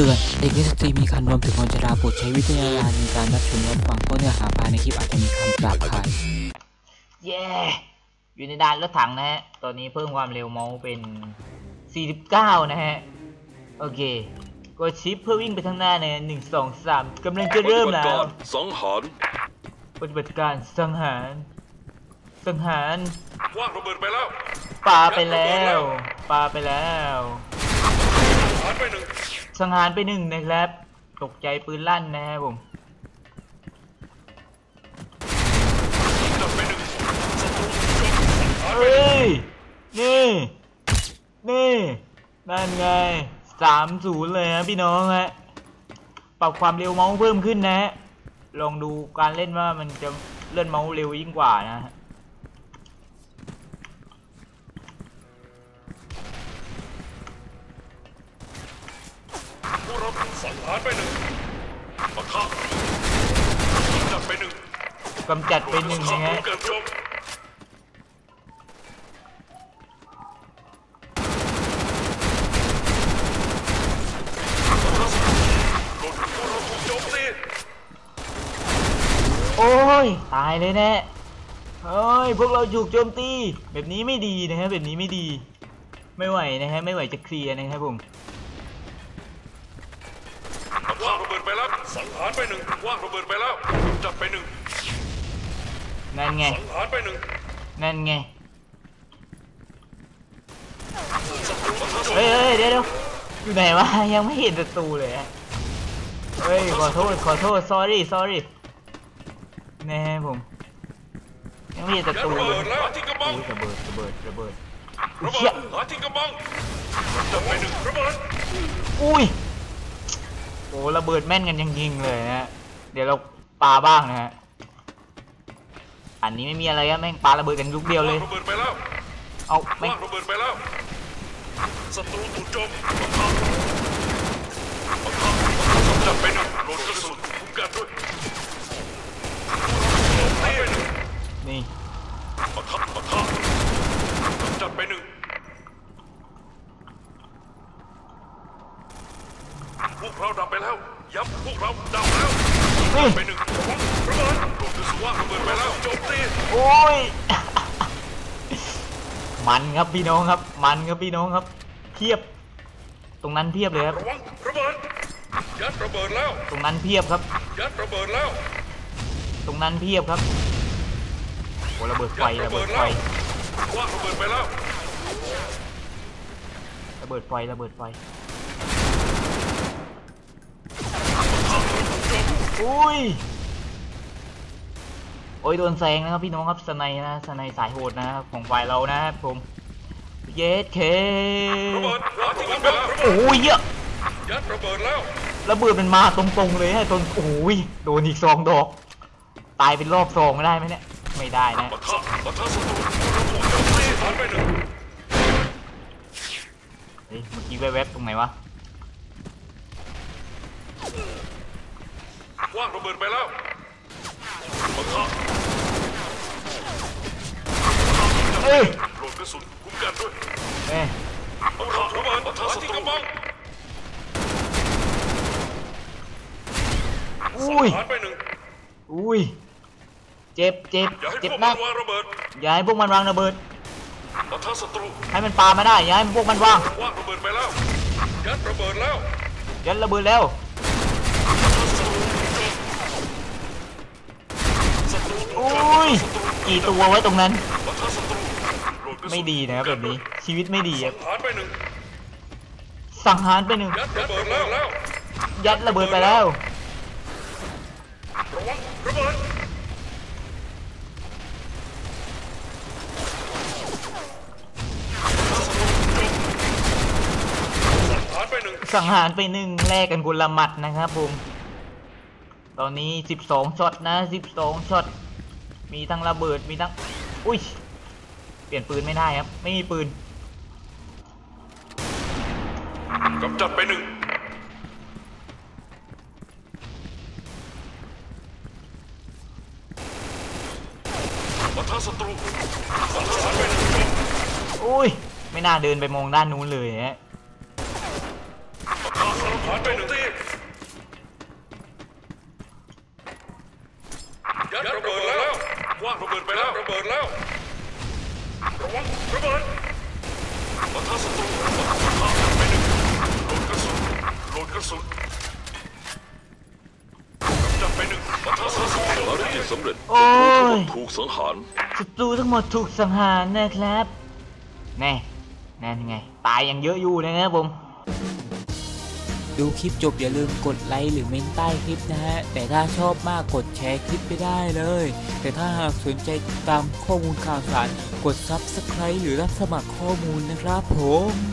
ตือนเด็กนิสตรีมีคันรวมถึงคนชราโปรดใช้วิจารณญาณในการรับชมรับฟังเพราะเนื้อหาภายในคลิปอาจจะมีคำหยาบคายเย้อยู่ในด่านรถถังนะฮะ ตอนนี้เพิ่มความเร็วเมาส์เป็น 49 นะฮะ โอเค กดชิปเพื่อวิ่งไปข้างหน้านะหนึ่งสองสามกำลังจะเริ่มปฏิบัแล้ติวการสังหารปฏิบัติการสังหารสังหารว่างระเบิดไปแล้วปาไปแล้วปาไปแล้วหารไปหนึ่ง สังหารไปหนึ่งนะครับ ตกใจปืนลั่นนะครับผมนึ่งศัตรูจบหารไปเฮ้ย นี่ นี่นั่นไงสามศูนย์เลยฮะพี่น้องฮะ ปรับความเร็วเมาส์เพิ่มขึ้นนะฮะ ลองดูการเล่นว่ามันจะเลื่อนเมาส์เร็วยิ่งกว่านะฮะ สังหารไปหนึ่งปะทะจับไปหนึ่งกำจัดไปหนึ่งศันะฮะเกิดจบโดนผู้รับโจมตีโอ้ย ตายเลยแน่เฮ้ย พวกเราถูกโจมตี แบบนี้ไม่ดีนะฮะ แบบนี้ไม่ดี ไม่ไหวนะฮะ ไม่ไหวจะเคลียร์นะครับผม ว่างระเบิดไปแล้ว สังหารไปหนึ่งว่างระเบิดไปแล้ว จับไปหนึ่งนั่นไง สังหารไปหนึ่งนั่นไงศัตรูปะทะเฮ้ยเฮ้ยเดี๋ยวเดี๋ยวอยู่ไหนวะ ยังไม่เห็นศัตรูเลยอะเฮ้ย ขอโทษ ขอโทษ sorry sorry แน่ผม ยังไม่เห็นศัยัดตรูระเลเบิยดแล้วที่กระบังอุ๊ยระเบิดระเบิดระเบิดระเบิเชี่ยดหาที่กระบังจับไปหนึ่งระเบิดอุ้ย โอ้ระเบิดแม่นกันยังยิงเลยนะฮะเดี๋ยวเราปาบ้างนะฮะ อันนี้ไม่มีอะไรครับแม่งปาระเบิดกันลูกเดียวเลย ระเบิดไปแล้วเอาแม่งว่างระเบิดไปแล้วศัตรูถูกโจมปะทะปะทะจับไปหนึ่งโดนกระสุนคุ้มกันด้วยโจมตีไปหนึ่ง นี่ ปะทะปะทะจับไปหนึ่งพวก เราดับไปแล้วยับพวกเราดับแล้วนี่ไปหนึ่งระเบิดโดนกระสุนว่างระเบิดไปแล้วโจมตีโอ้ย มันครับพี่น้องครับ มันครับพี่น้องครับ เทียบ ตรงนั้นเทียบเลยครับระวังระเบิดยัดระเบิดแล้ว ตรงนั้นเพียบครับ ยัดระเบิดแล้ว ตรงนั้นเพียบครับโอ้ระเบิดไฟยัดระระเบิเบิดดไฟแล้วว่างระเบิดไปแล้ว ระเบิดไฟระเบิดไฟ อุ้ย โอ้ยโดนแซงนะครับพี่น้องครับสไนด์นะสไนด์สายโหดนะครับของฝ่ายเรานะครับผม เยสเคระเบิดหาที่กำบังระเบิดโอ้ยเยอะยัดระเบิดแล้วระเบิดมันมาตรงๆเลยฮะจนโอ้ยโดนอีกสองดอก ตายเป็นรอบสองไม่ได้ไหมเนี่ยไม่ได้นะปะทะปะทะศัตรูถูกโจมตีฐานไปหนึ่งเฮ้ยเมื่อกี้แวบๆตรงไหนวะ ว่างระเบิดไปแล้วปะทะเอ้ยโหลดกระสุนคุ้มกันด้วยเอ้ยปะทะระเบิดปะทะศัตรูอุ้ยฐานไปหนึ่งอุ้ย เจ็บเจ็บอย่าให้พเจ็บวกนัมักนวางระเบิดอย่าให้พวกมันวางระเบิดปะทะศัตรูให้มันปามาได้อย่าให้พวกมันวางว่างระเบิดไปแล้วยัดระเบิดแล้วยันระเบิดแล้ว ศัตรูถูก อุ้ ยกี่ตัวไว้ตรงนั้น ไม่ดีนะครับแบบนี้ชีวิตไม่ดีครับฐานไปหนึ่งสังหารไปหนึ่งยัดระเบิดแล้วแล้วยัดระเบิดไปแล้วระวังระเบิดฐานไปหนึ่งสังหารไปหนึ่งแลกกันคนละหมัดนะครับผมตอนนี้สิบสองช็อตนะสิบสองช็อต มีทั้งระเบิดมีทั้งอุ้ยเปลี่ยนปืนไม่ได้ครับ ไม่มีปืนกำจัดไปหนึ่งปะทะศัตรูสังหารไปหนึ่งจบอุ้ย ไม่น่าเดินไปมองด้านนู้นเลยฮะปะทะศัตรูหารโจมตียัดระเบิดแล้วว่างระเบิดไปแล้วระเบิดแล้ว ระวังระเบิดปะทะศัตรูปะทะไปหนึ่งโหลดกระสุนโหลดกระสุนกำจัดไปหนึ่งปะทะศัตรูภารกิจสำเร็จโอ้ยถูกสังหารศัตรูทั้งหมดถูกสังหารนะครับแน่แนั่ไง ตายยังเยอะอยู่นะครับผม ดูคลิปจบอย่าลืมกดไลค์หรือเมนใต้คลิปนะฮะ แต่ถ้าชอบมากกดแชร์คลิปไปได้เลย แต่ถ้าหากสนใจตามข้อมูลข่าวสาร กด Subscribe หรือรับสมัครข้อมูลนะครับผม